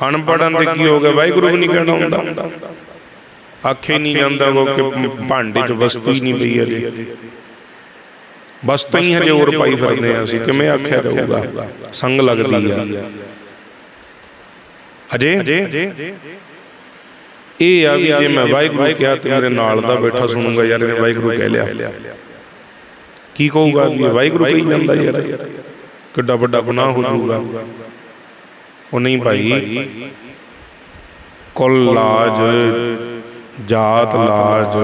ਅਨਪੜਾਂ ਦੇ ਕੀ ਹੋ ਗਿਆ? ਵਾਹਿਗੁਰੂ ਵੀ ਨਹੀਂ ਕਹਿਣਾ ਹੁੰਦਾ। ਆਖੇ ਨਹੀਂ ਜਾਂਦਾ ਉਹ ਕਿ ਭਾਂਡੇ 'ਚ ਵਸਤੂ ਨਹੀਂ ਪਈ ਅਜੇ। ਵਸਤਾਂ ਹੀ ਹਜੇ ਹੋਰ ਪਾਈ ਫਿਰਦੇ ਆ ਅਸੀਂ ਕਿਵੇਂ ਆਖਿਆ ਰਹੂਗਾ। ਸੰਗ ਲੱਗਦੀ ਆ। ਅਜੇ? ਇਹ ਆ ਵੀ ਜੇ ਮੈਂ ਵਾਹਿਗੁਰੂ ਕਿਹਾ ਤੇ ਮੇਰੇ ਨਾਲ ਦਾ ਬੈਠਾ ਸੁਣੂਗਾ ਯਾਰ ਇਹਨੇ ਵਾਹਿਗੁਰੂ ਕਹਿ ਲਿਆ। ਕੀ ਕਹੂਗਾ ਵੀ ਵਾਹਿਗੁਰੂ ਕਹੀ ਜਾਂਦਾ ਯਾਰ। ਕਿੱਡਾ ਵੱਡਾ ਗੁਨਾਹ ਹੋ ਜਾਊਗਾ। ਉਹ ਨਹੀਂ ਭਾਈ। ਕੁੱਲ ਲਾਜ ਜਾਤ ਲਾਜ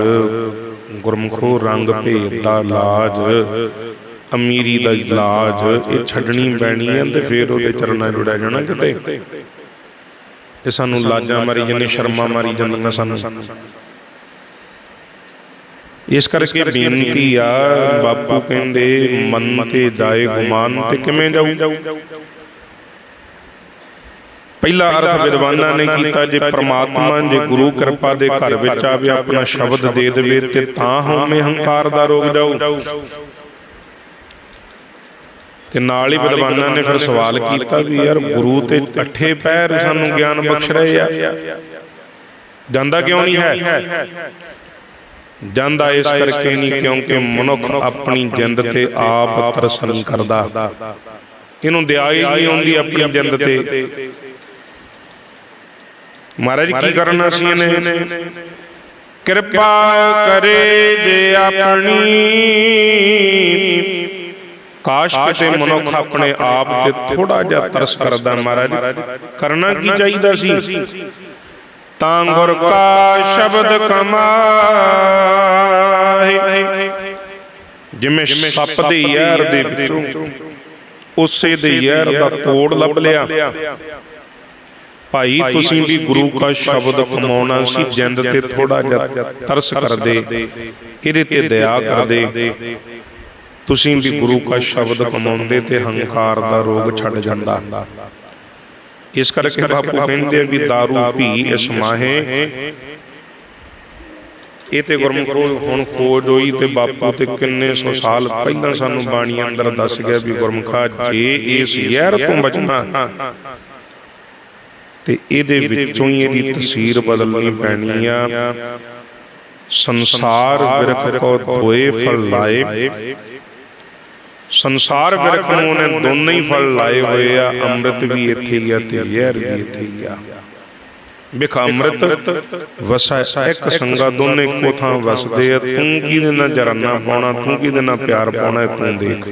ਗੁਰਮਖੋ ਰੰਗ ਭੇਦ ਦਾ ਲਾਜ। ਅਮੀਰੀ ਦਾ ਇਲਾਜ ਇਹ ਛੱਡਣੀ ਪੈਣੀ ਹੈ ਤੇ ਫਿਰ ਉਹਦੇ ਚਰਨਾਂ ਜੁੜਿਆ ਜਾਣਾ ਕਿਤੇ। ਇਹ ਸਾਨੂੰ ਲਾਜਾਂ ਮਾਰੀ ਜਾਂਦੇ ਸ਼ਰਮਾਂ ਮਾਰੀ ਜਾਂਦੀਆਂ ਸਾਨੂੰ। ਇਸ ਕਰਕੇ ਬੇਨਤੀ ਆ ਬਾਪੂ ਕਹਿੰਦੇ ਮਨ ਤੇ ਜਾਏ ਗੁਮਾਨ ਤੇ ਕਿਵੇਂ ਜਾਊ? ਪਹਿਲਾ ਅਰਥ ਵਿਦਵਾਨਾਂ ਨੇ ਕੀਤਾ ਜੇ ਪ੍ਰਮਾਤਮਾ ਜੇ ਗੁਰੂ ਕਿਰਪਾ ਦੇ ਘਰ ਵਿੱਚ ਆਵੇ ਆਪਣਾ ਸ਼ਬਦ ਦੇ ਦੇਵੇ ਤੇ ਤਾਂ ਹਉਮੈ ਹੰਕਾਰ ਦਾ ਰੋਗ ਜਾਊ। ਤੇ ਨਾਲ ਹੀ ਵਿਦਵਾਨਾਂ ਨੇ ਫਿਰ ਸਵਾਲ ਕੀਤਾ ਵੀ ਯਾਰ ਗੁਰੂ ਤੇ ਅੱਠੇ ਪੈਰ ਸਾਨੂੰ ਗਿਆਨ ਬਖਸ਼ ਰਹੇ ਆ। ਜਾਂਦਾ ਕਿਉਂ ਨਹੀਂ ਹੈ? ਜਾਂਦਾ ਇਸ ਕਰਕੇ ਨਹੀਂ ਕਿਉਂਕਿ ਮਨੁੱਖ ਆਪਣੀ ਜਿੰਦ ਤੇ ਆਪ ਤਰਸ ਨਹੀਂ ਕਰਦਾ। ਇਹਨੂੰ ਦਇਆ ਹੀ ਨਹੀਂ ਆਉਂਦੀ ਆਪਣੀ ਜਿੰਦ ਤੇ। ਮਹਾਰਾਜ ਕੀ ਕਰਨਾ ਸੀ ਇਹਨੇ? ਕਿਰਪਾ ਕਰੇ ਜੇ ਆਪਣੀ ਕਾਸ਼ ਕਿਤੇ ਮਨੁੱਖ ਆਪਣੇ ਆਪ ਤੇ ਥੋੜਾ ਜਿਹਾ ਤਰਸ ਕਰਦਾ ਮਹਾਰਾਜ। ਕਰਨਾ ਕੀ ਚਾਹੀਦਾ ਸੀ? ਤਾਂ ਗੁਰ ਕਾ ਸ਼ਬਦ ਕਮਾਏ ਜਿਵੇਂ ਸੱਪ ਦੇ ਯਾਰ ਦੇ ਵਿੱਚੋਂ ਉਸੇ ਦੇ ਯਾਰ ਦਾ ਤੋੜ ਲੱਭ ਲਿਆ। ਭਾਈ ਤੁਸੀਂ ਵੀ ਗੁਰੂ ਕਾ ਸ਼ਬਦ ਕਮਾਉਣਾ ਸੀ ਜਿੰਦ ਤੇ ਥੋੜਾ ਜਿਹਾ ਤਰਸ ਕਰਦੇ ਇਹਦੇ ਤੇ ਦਇਆ ਕਰਦੇ। ਤੁਸੀਂ ਵੀ ਗੁਰੂ ਕਾ ਸ਼ਬਦ ਕਮਾਉਂਦੇ ਤੇ ਹੰਕਾਰ ਦਾ ਰੋਗ ਛੱਡ ਜਾਂਦਾ। ਇਸ ਕਰਕੇ ਬਾਪੂ ਕਹਿੰਦੇ ਵੀ दारू ਪੀ ਇਸ ਮਾਹੇ ਇਹ ਤੇ ਗੁਰਮੁਖ ਹੁਣ ਖੋਜ ਹੋਈ ਤੇ ਬਾਪੂ ਤੇ ਕਿੰਨੇ ਸੌ ਸਾਲ ਪਹਿਲਾਂ ਸਾਨੂੰ ਬਾਣੀ ਅੰਦਰ ਦੱਸ ਗਿਆ ਵੀ ਗੁਰਮੁਖਾ ਜੇ ਇਸ ਜ਼ਹਿਰ ਤੋਂ ਬਚਣਾ। ਤੇ ਇਹਦੇ ਵਿੱਚੋਂ ਹੀ ਇਹਦੀ ਤਸਵੀਰ ਬਦਲਣੀ ਪੈਣੀ ਆ। ਸੰਸਾਰ ਵਿਰਖ ਕੋ ਧੋਏ ਫਲ ਲਾਏ। ਸੰਸਾਰ ਵਿਰਖ ਨੂੰ ਉਹਨੇ ਦੋਨੇ ਹੀ ਫਲ ਲਾਏ ਹੋਏ ਆ। ਅੰਮ੍ਰਿਤ ਵੀ ਇੱਥੇ ਹੀ ਆ ਤੇ ਜ਼ਹਿਰ ਵੀ ਇੱਥੇ ਹੀ ਆ। ਵਿਖ ਅੰਮ੍ਰਿਤ ਵਸੈ ਇੱਕ ਸੰਗਾ ਦੋਨੇ ਇੱਕੋ ਥਾਂ ਵਸਦੇ ਆ। ਤੂੰ ਕਿਹਦੇ ਨਾਲ ਜਰਾਨਾ ਪਾਉਣਾ? ਤੂੰ ਕਿਹਦੇ ਨਾਲ ਪਿਆਰ ਪਾਉਣਾ? ਤੂੰ ਦੇਖ।